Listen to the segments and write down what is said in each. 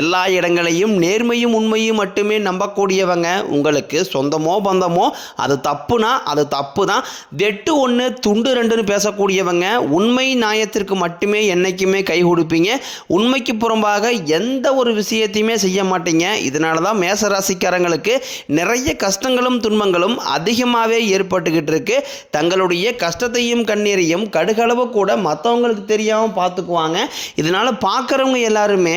எல்லா இடங்களையும் நேர்மையும் உண்மையும் மட்டுமே நம்பக்கூடியவங்க. உங்களுக்கு சொந்தமோ பந்தமோ அது தப்புனா அது தப்பு தான் வெட்டு ஒன்று துண்டு ரெண்டுன்னு பேசக்கூடியவங்க உண்மை நியாயத்திற்கு மட்டுமே என்றைக்குமே கை கொடுப்பீங்க. உண்மைக்கு புறம்பாக எந்த ஒரு விஷயத்தையுமே செய்ய மாட்டீங்க. இதனால தான் மேசராசிக்காரங்களுக்கு நிறைய கஷ்டங்களும் துன்பங்களும் அதிகமாகவே ஏற்பட்டுக்கிட்டு இருக்கு. தங்களுடைய கஷ்டத்தையும் கண்ணீரையும் கடுகளவு கூட மற்றவங்களுக்கு தெரியாமல் பார்த்துக்குவாங்க. இதனால் பார்க்குறவங்க எல்லாருமே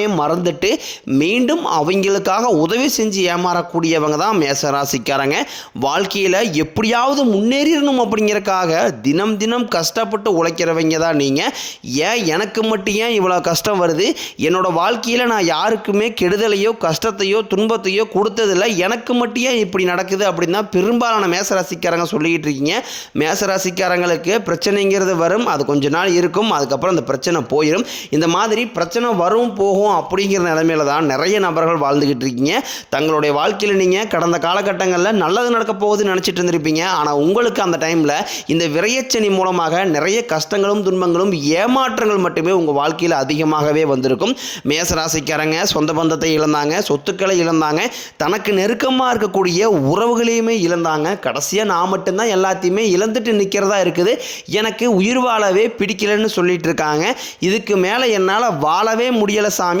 மறந்துட்டு மீண்டும் அவங்களுக்காக உதவி செஞ்சு ஏமாறக்கூடியவங்க தான் மேசராசிக்காரங்க. வாழ்க்கையில் எப்படியாவது முன்னேறிடணும் அப்படிங்கிறக்காக தினம் தினம் கஷ்டப்பட்டு உழைக்கிறவங்க தான் நீங்கள் ஏன் எனக்கு மட்டும் ஏன் இவ்வளோ கஷ்டம் வருது? என்னோட வாழ்க்கையில் நான் யாருக்குமே கெடுதலையோ கஷ்டத்தையோ துன்பத்தையோ கொடுத்ததில்ல. எனக்கு மட்டும் ஏன் இப்படி நடக்குது அப்படின்னு தான் பெரும்பாலான மேசராசிக்காரங்க சொல்லிக்கிட்டு இருக்கீங்க. மேசராசிக்காரங்களுக்கு பிரச்சனைங்கிறது வரும். அது கொஞ்ச நாள் இருக்கும். அதுக்கப்புறம் அந்த பிரச்சனை போயிடும் இந்த மாதிரி பிரச்சனை வரும் போகும் அப்படிங்கிற நிலைமையில தான் நிறைய நபர்கள் வாழ்ந்துக்கிட்டு இருக்கீங்க. தங்களுடைய வாழ்க்கையில் நீங்கள் கடந்த காலகட்டங்களில் நல்லது நடக்க போகுதுன்னு நினச்சிட்டு இருந்திருப்பீங்க. ஆனால் உங்களுக்கு அந்த டைமில் இந்த விரையச்சனி மூலமாக நிறைய கஷ்டங்களும் துன்பங்களும் ஏமாற்றங்கள் மட்டுமே உங்கள் வாழ்க்கையில் அதிகமாகவே வந்திருக்கும். மேசராசிக்காரங்க சொந்த பந்தத்தை இழந்தாங்க சொத்துக்களை இழந்தாங்க தனக்கு நெருக்கமாக இருக்கக்கூடிய உறவுகளையுமே இழந்தாங்க. கடைசியாக நான் மட்டும்தான் எல்லாத்தையுமே இழந்துட்டு நிற்கிறதா இருக்குது. எனக்கு உயிர் வாழவே பிடிக்கலன்னு சொல்லிட்டு இருக்காங்க. இதுக்கு மேலே என்னால் வாழவே முடியலை சாமி.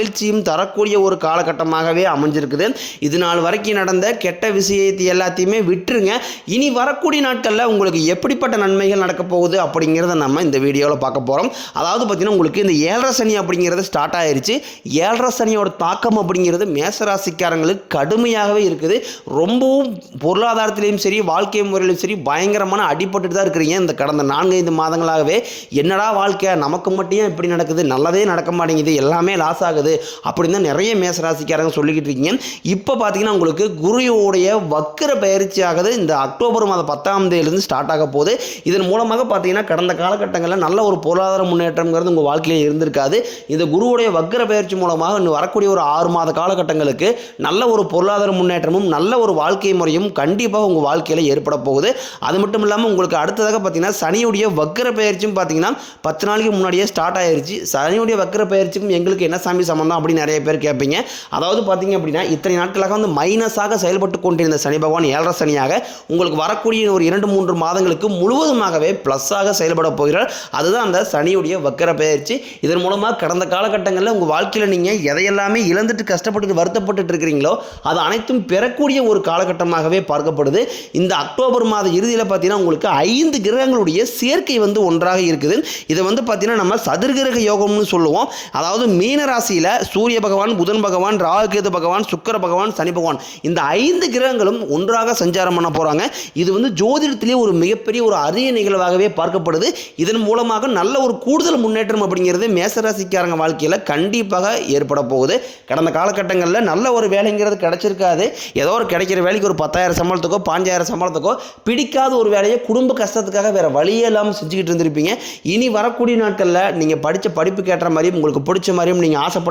மகிழ்ச்சியும் தரக்கூடிய ஒரு காலகட்டமாகவே அமைஞ்சிருக்குது. இது நாள் வரைக்கும் நடந்த கெட்ட விஷயத்தை எல்லாத்தையுமே விட்டுருங்க. இனி வரக்கூடிய நாட்களில் உங்களுக்கு எப்படிப்பட்ட நன்மைகள் நடக்க போகுது அப்படிங்கிறத நம்ம இந்த வீடியோவில் பார்க்க போகிறோம் அதாவது பார்த்தீங்கன்னா உங்களுக்கு இந்த ஏழரை சனி அப்படிங்கிறது ஸ்டார்ட் ஆயிருச்சு. ஏழரை சனியோட தாக்கம் அப்படிங்கிறது மேசராசிக்காரங்களுக்கு கடுமையாகவே இருக்குது. ரொம்பவும் பொருளாதாரத்திலையும் சரி வாழ்க்கை முறையிலும் சரி பயங்கரமான அடிபட்டு தான் இருக்கிறீங்க. இந்த கடந்த நான்கைந்து மாதங்களாகவே என்னடா வாழ்க்கை? நமக்கு மட்டும் இப்படி நடக்குது? நல்லதே நடக்க மாட்டேங்குது. எல்லாமே லாஸ் ஆகுது. அப்படின்னு தான் நிறைய மேசராசிக்காரங்க சொல்லிக்கிட்டு இருக்கீங்க. இப்போ பார்த்தீங்கன்னா உங்களுக்கு குருவோடைய வக்கர பயிற்சி ஆகுது இந்த அக்டோபர் மாதம் பத்தாம் தேதியிலிருந்து ஸ்டார்ட் ஆக போகுது. இதன் மூலமாக பார்த்தீங்கன்னா கடந்த காலகட்டங்களில் நல்ல ஒரு பொருளாதார முன்னேற்றம்ங்கிறது உங்கள் வாழ்க்கையில் இருந்திருக்காது. இந்த குருவுடைய வக்கர பயிற்சி மூலமாக இன்னும் வரக்கூடிய ஒரு ஆறு மாத காலகட்டங்களுக்கு நல்ல ஒரு பொருளாதார முன்னேற்றமும் நல்ல ஒரு வாழ்க்கை முறையும் கண்டிப்பாக உங்கள் வாழ்க்கையில் ஏற்பட போகுது. அது மட்டும் இல்லாமல் உங்களுக்கு அடுத்ததாக பார்த்தீங்கன்னா சனியுடைய வக்கர பயிற்சியும் பார்த்தீங்கன்னா பத்து நாளைக்கு முன்னாடியே ஸ்டார்ட் ஆயிருச்சு. சனியுடைய வக்கர பயிற்சிக்கும் எங்களுக்கு என்ன சாமி சம்பந்தம் அப்படின்னு நிறைய பேர் கேட்பீங்க. அதாவது பார்த்தீங்க அப்படின்னா இத்தனை நாட்களாக வந்து மைனஸாக செயல்பட்டு கொண்டிருந்த சனி பகவான் ஏழரை சனியாக உங்களுக்கு வரக்கூடிய ஒரு இரண்டு மூன்று மாதங்களுக்கு முழுவதுமாகவே ப்ளஸ்ஸாக செயல்பட போகிறார். அதுதான் அந்த சனியுடைய வக்கர பயிற்சி. இதன் மூலமாக கடந்த காலகட்டங்களில் உங்கள் வாழ்க்கையில் நீங்கள் எதையெல்லாமே இழந்துட்டு கஷ்டப்பட்டு வருத்தப்பட்டு இருக்கிறீங்களோ அது அனைத்தும் பெறக்கூடிய ஒரு காலகட்டமாகவே பார்க்கப்படுது. இந்த அக்டோபர் மாத இறுதியில் பார்த்தீங்கன்னா உங்களுக்கு ஐந்து கிரகங்களுடைய சேர்க்கை வந்து ஒன்றாக இருக்குது. இதை வந்து பார்த்தீங்கன்னா நம்ம சதுர்கிரக யோகம்னு சொல்லுவோம். அதாவது மீன ராசியில் சூரிய பகவான் புதன் பகவான் ராகுகேது பகவான் சுக்கர பகவான் சனி பகவான். இந்த ஐந்து கிரகங்களும் ஒன்றாக சஞ்சாரம் பண்ண போகிறாங்க இது வந்து ஜோதிடத்திலே ஒரு மிகப்பெரிய ஒரு அரிய நிகழ்வாகவே பார்க்கப்படுது. இதன் மூலமாக நல்ல ஒரு கூடுதல் முன்னேற்றம் அப்படிங்கிறது மேசராசிக்காரங்க வாழ்க்கையில் கண்டிப்பாக ஏற்பட போகுது. கடந்த காலகட்டங்களில் நல்ல ஒரு வேலைங்கிறது கிடைச்சிருக்காது. ஏதோ ஒரு கிடைக்கிற வேலைக்கு ஒரு பத்தாயிரம் சம்பளத்துக்கோ பாஞ்சாயிரம் சம்பளத்துக்கோ பிடிக்காத ஒரு வேலையை குடும்ப கஷ்டத்துக்காக வேறு வழியே இல்லாமல் செஞ்சுக்கிட்டு இருந்திருப்பீங்க. இனி வரக்கூடிய நாட்களில் நீங்கள் படித்த படிப்பு கேட்ட மாதிரியும் உங்களுக்கு பிடிச்ச மாதிரியும் நீங்கள் ஆசைப்பட்ட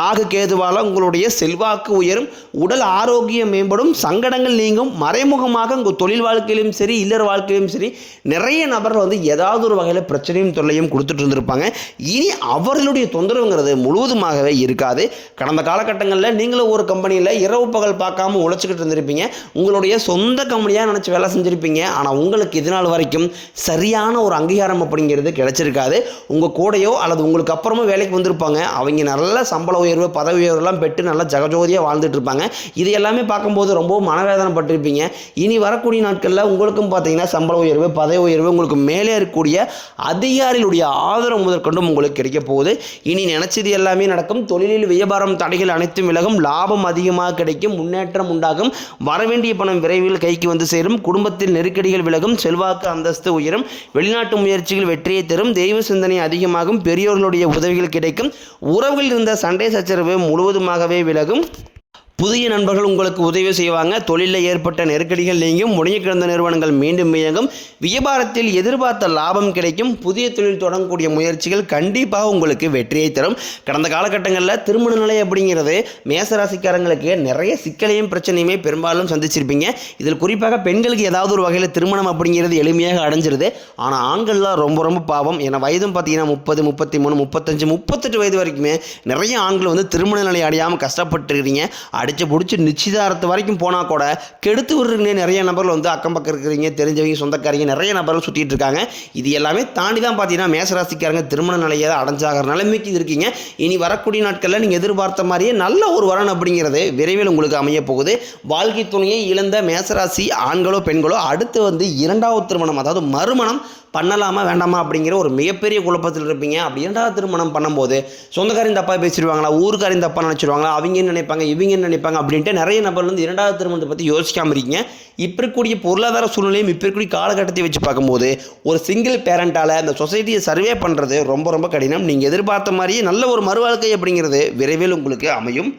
ராகு கேதுவால உங்களுடைய செல்வாக்கு உயரும் உடல் ஆரோக்கியம் மேம்படும் சங்கடங்கள் நீங்கும் மறைமுகமாக உங்கள் தொழில் வாழ்க்கையிலும் சரி இல்லற வாழ்க்கையிலும் சரி நிறைய நபர்கள் வந்து ஏதாவது ஒரு வகையில் பிரச்சனையும் தொல்லையும் கொடுத்துட்டு இருந்திருப்பாங்க. இனி அவர்களுடைய தொந்தரவுங்கிறது முழுவதுமாகவே இருக்காது. கடந்த காலகட்டங்களில் நீங்களும் ஒரு கம்பெனியில் இரவு பகல் பார்க்காம உழைச்சிக்கிட்டு இருந்திருப்பீங்க. உங்களுடைய சொந்த கம்பெனியாக நினச்சி வேலை செஞ்சுருப்பீங்க. ஆனால் உங்களுக்கு இதனால் வரைக்கும் சரியான ஒரு அங்கீகாரம் அப்படிங்கிறது கிடைச்சிருக்காது. உங்கள் கூடயோ அல்லது உங்களுக்கு அப்புறமா வேலைக்கு வந்திருப்பாங்க. அவங்க நல்ல சம்பளம் உயர்வு பதவி உயர்வுலாம் பெற்று நல்லா ஜகஜோதியாக வாழ்ந்துட்டு இருப்பாங்க இது எல்லாமே பார்க்கும்போது ரொம்பவும் மனவேதனைப்பட்டிருப்பீங்க. இனி வரக்கூடிய நாட்களில் உங்களுக்கும் பார்த்தீங்கன்னா சம்பள உயர்வு பதவி உயர்வு உங்களுக்கு மேலே இருக்கக்கூடிய அதிகாரிகளுடைய ஆதரவு முதற்கொண்டும் உங்களுக்கு கிடைக்க போகுது. இனி நினைச்சது எல்லாமே நடக்கும். தொழிலில் வியாபாரம் தடைகள் அனைத்தும் விலகும். லாபம் அதிகமாக கிடைக்கும். முன்னேற்றம் உண்டாகும். வரவேண்டிய பணம் விரைவில் கைக்கு வந்து சேரும். குடும்பத்தில் நெருக்கடிகள் விலகும். செல்வாக்கு அந்தஸ்து உயரும். வெளிநாட்டு முயற்சிகள் வெற்றியை தரும். தெய்வ சிந்தனை அதிகமாகும். பெரியோர்களுடைய உதவிகள் கிடைக்கும். உறவுகளில் இருந்த சண்டை சச்சரவு முழுவதுமாகவே விலகும். புதிய நண்பர்கள் உங்களுக்கு உதவி செய்வாங்க. தொழிலில் ஏற்பட்ட நெருக்கடிகள் நீங்கும். முடங்கி கிடந்த நிறுவனங்கள் மீண்டும் இயங்கும். வியாபாரத்தில் எதிர்பார்த்த லாபம் கிடைக்கும். புதிய தொழில் தொடங்கக்கூடிய முயற்சிகள் கண்டிப்பாக உங்களுக்கு வெற்றியை தரும். கடந்த காலகட்டங்களில் திருமண நிலை அப்படிங்கிறது மேசராசிக்காரங்களுக்கு நிறைய சிக்கலையும் பிரச்சனையுமே பெரும்பாலும் சந்திச்சிருப்பீங்க. இதில் குறிப்பாக பெண்களுக்கு ஏதாவது ஒரு வகையில் திருமணம் அப்படிங்கிறது எளிமையாக அடைஞ்சிருது. ஆனால் ஆண்கள்லாம் ரொம்ப ரொம்ப பாவம். ஏன்னா வயதும் பார்த்தீங்கன்னா முப்பது முப்பத்தி மூணு முப்பத்தஞ்சு முப்பத்தெட்டு வயது வரைக்குமே நிறைய ஆண்கள் வந்து திருமண நிலை அடையாமல் கஷ்டப்பட்டுருக்கிறீங்க. அடிச்சு பிடிச்சி நிச்சயதார்த்த வரைக்கும் போனால் கூட கெடுத்து விடுறீங்க நிறைய நபர்கள் வந்து அக்கம் பக்கம் இருக்கிறீங்க தெரிஞ்சவங்க சொந்தக்காரங்க நிறைய நபர்கள் சுற்றிட்டு இருக்காங்க. இது எல்லாமே தாண்டி தான் பார்த்தீங்கன்னா மேசராசிக்காரங்க திருமண நிலையை அடைஞ்சாகிற நிலைமைக்கு இருக்கீங்க. இனி வரக்கூடிய நாட்களில் நீங்கள் எதிர்பார்த்த மாதிரியே நல்ல ஒரு வரன் அப்படிங்கிறது விரைவில் உங்களுக்கு அமைய போகுது. வாழ்க்கை துணையை இழந்த மேசராசி ஆண்களோ பெண்களோ அடுத்து வந்து இரண்டாவது திருமணம் அதாவது மறுமணம் பண்ணலாமா வேண்டாமா அப்படிங்கிற ஒரு மிகப்பெரிய குழப்பத்தில் இருப்பீங்க. அப்படி இரண்டாவது திருமணம் பண்ணும்போது சொந்தக்காரின் தப்பாக பேசிடுவாங்களா ஊருக்காரின் தப்பாக நினச்சிடுவாங்களா அவங்க என்ன நினைப்பாங்க இவங்க என்ன நினைப்பாங்க அப்படின்ட்டு நிறைய நபர் வந்து இரண்டாவது திருமணத்தை பற்றி யோசிக்காமல் இருக்கீங்க. இப்போ இருக்கக்கூடிய பொருளாதார சூழ்நிலையும் இப்போ இருக்கக்கூடிய காலகட்டத்தை வச்சு பார்க்கும்போது ஒரு சிங்கிள் பேரண்டால் அந்த சொசைட்டியை சர்வே பண்ணுறது ரொம்ப ரொம்ப கடினம். நீங்கள் எதிர்பார்த்த மாதிரியே நல்ல ஒரு மறுவாழ்க்கை அப்படிங்கிறது விரைவில் உங்களுக்கு அமையும்.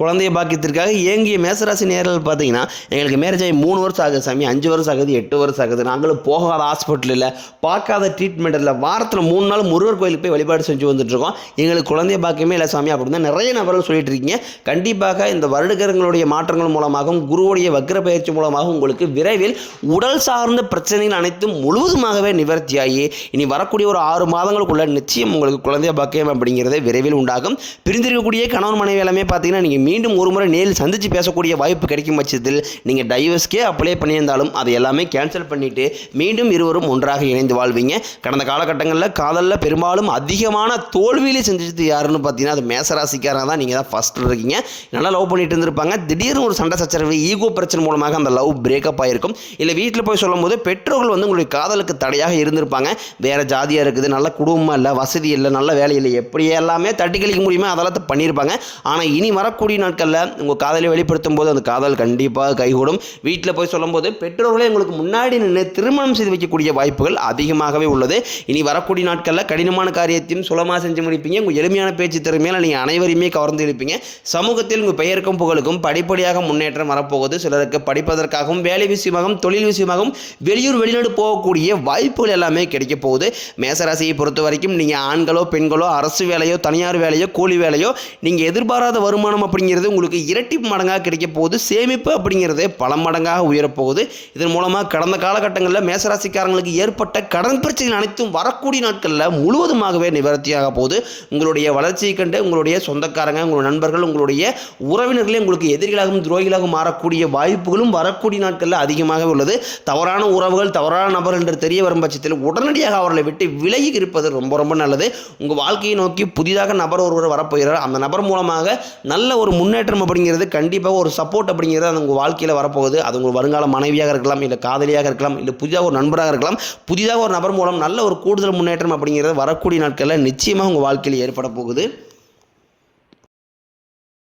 குழந்தைய பாக்கியத்திற்காக ஏங்கிய மேசராசி நேரில் பார்த்தீங்கன்னா எங்களுக்கு மேரேஜ் ஆகி மூணு வருஷம் ஆகுது சாமி. அஞ்சு வருஷம் ஆகுது எட்டு வருஷம் ஆகுது. நாங்களும் போகாத ஹாஸ்பிட்டல் இல்லை பார்க்காத ட்ரீட்மெண்ட் இல்லை வாரத்தில் மூணு நாள் முருகர் கோயிலுக்கு போய் வழிபாடு செஞ்சு வந்துட்டுருக்கோம். எங்களுக்கு குழந்தைய பாக்கியமே இல்லை சாமி அப்படின்னு தான் நிறைய நபர்கள் சொல்லிட்டு இருக்கீங்க. கண்டிப்பாக இந்த வருடகரங்களுடைய மாற்றங்கள் மூலமாகவும் குருவுடைய வக்ர பயிற்சி மூலமாகவும் உங்களுக்கு விரைவில் உடல் சார்ந்த பிரச்சனைகள் அனைத்தும் முழுவதுமாகவே நிவர்த்தியாகி இனி வரக்கூடிய ஒரு ஆறு மாதங்களுக்குள்ள நிச்சயம் உங்களுக்கு குழந்தைய பாக்கியம் அப்படிங்கிறது விரைவில் உண்டாகும். பிரிந்திருக்கக்கூடிய கணவன் மனைவி எல்லாமே பார்த்தீங்கன்னா நீங்கள் மீண்டும் ஒரு முறை நேரில் சந்தித்து பேசக்கூடிய வாய்ப்பு கிடைக்கும் பட்சத்தில் நீங்கள் டைவர்ஸ்க்கே அப்ளை பண்ணியிருந்தாலும் அதை எல்லாமே கேன்சல் பண்ணிவிட்டு மீண்டும் இருவரும் ஒன்றாக இணைந்து வாழ்வீங்க. கடந்த காலகட்டங்களில் காதலில் பெரும்பாலும் அதிகமான தோல்வியிலே செஞ்சது யாருன்னு பார்த்தீங்கன்னா அது மேசராசிக்காரங்க தான். நீங்கள் தான் ஃபஸ்ட்டில் இருக்கீங்க. நல்லா லவ் பண்ணிட்டு இருந்திருப்பாங்க. திடீர்னு ஒரு சண்டை சச்சரவு ஈகோ பிரச்சனை மூலமாக அந்த லவ் பிரேக்கப் ஆகிருக்கும் இல்லை வீட்டில் போய் சொல்லும்போது பெற்றோர்கள் வந்து உங்களுடைய காதலுக்கு தடையாக இருந்திருப்பாங்க. வேறு ஜாதியாக இருக்குது நல்ல குடும்பமாக இல்லை வசதி இல்லை நல்ல வேலை இல்லை எப்படி எல்லாமே தட்டி கழிக்க முடியுமோ அதெல்லாம் பண்ணியிருப்பாங்க. ஆனால் இனி வரக்கூடிய நாட்களில் உங்கள் காதலை வெளிப்படுத்தும் போது அந்த காதல் கண்டிப்பாக கைகூடும். வீட்டில் போய் சொல்லும்போது பெற்றோர்களே உங்களுக்கு முன்னாடி நின்று திருமணம் செய்து வைக்கக்கூடிய வாய்ப்புகள் அதிகமாகவே உள்ளது. இனி வரக்கூடிய நாட்களில் கடினமான காரியத்தையும் சுலமாக செஞ்சு முடிப்பீங்க. உங்கள் எளிமையான பேச்சு திறமையால் நீங்கள் அனைவரையுமே கவர்ந்து இருப்பீங்க சமூகத்தில் உங்கள் பெயருக்கும் புகழுக்கும் படிப்படியாக முன்னேற்றம் வரப்போகுது. சிலருக்கு படிப்பதற்காகவும் வேலை விஷயமாகவும் தொழில் விஷயமாகவும் வெளியூர் வெளிநாடு போகக்கூடிய வாய்ப்புகள் எல்லாமே கிடைக்க போகுது. மேசராசியை பொறுத்த வரைக்கும் நீங்கள் ஆண்களோ பெண்களோ அரசு வேலையோ தனியார் வேலையோ கூலி வேலையோ நீங்கள் எதிர்பாராத வருமானம் அப்படிங்கிறது உங்களுக்கு இரட்டி மடங்காக கிடைக்க போகுது. சேமிப்பு அப்படிங்கிறது பல மடங்காக உயரப்போகுது. இதன் மூலமாக கடந்த காலகட்டங்களில் மேசராசிக்காரங்களுக்கு ஏற்பட்ட கடன் பிரச்சனைகள் அனைத்தும் வரக்கூடிய நாட்களில் முழுவதுமாகவே நிவர்த்தியாக போகுது. உங்களுடைய வளர்ச்சியை கண்டு உங்களுடைய சொந்தக்காரங்க உங்களுடைய நண்பர்கள் உங்களுடைய உறவினர்களே உங்களுக்கு எதிரிகளாகவும் துரோகிகளாகவும் மாறக்கூடிய வாய்ப்புகளும் வரக்கூடிய நாட்களில் அதிகமாக உள்ளது. தவறான உறவுகள் தவறான நபர்கள் என்று தெரிய வரும் பட்சத்தில் உடனடியாக அவர்களை விட்டு விலகி இருப்பது ரொம்ப ரொம்ப நல்லது. உங்கள் வாழ்க்கையை நோக்கி புதிதாக நபர் ஒருவர் வரப்போகிறார். அந்த நபர் மூலமாக நல்ல ஒரு ஒரு முன்னேற்றம் அப்படிங்கிறது கண்டிப்பாக ஒரு சப்போர்ட் அப்படிங்கிறது அது உங்கள் வாழ்க்கையில் வரப்போகுது. அது உங்கள் வருங்கால மனைவியாக இருக்கலாம் இல்லை காதலியாக இருக்கலாம் இல்லை புதிதாக ஒரு நண்பராக இருக்கலாம். புதிதாக ஒரு நபர் மூலம் நல்ல ஒரு கூடுதல் முன்னேற்றம் அப்படிங்கிறது வரக்கூடிய நாட்களில் நிச்சயமாக உங்கள் வாழ்க்கையில் ஏற்பட போகுது.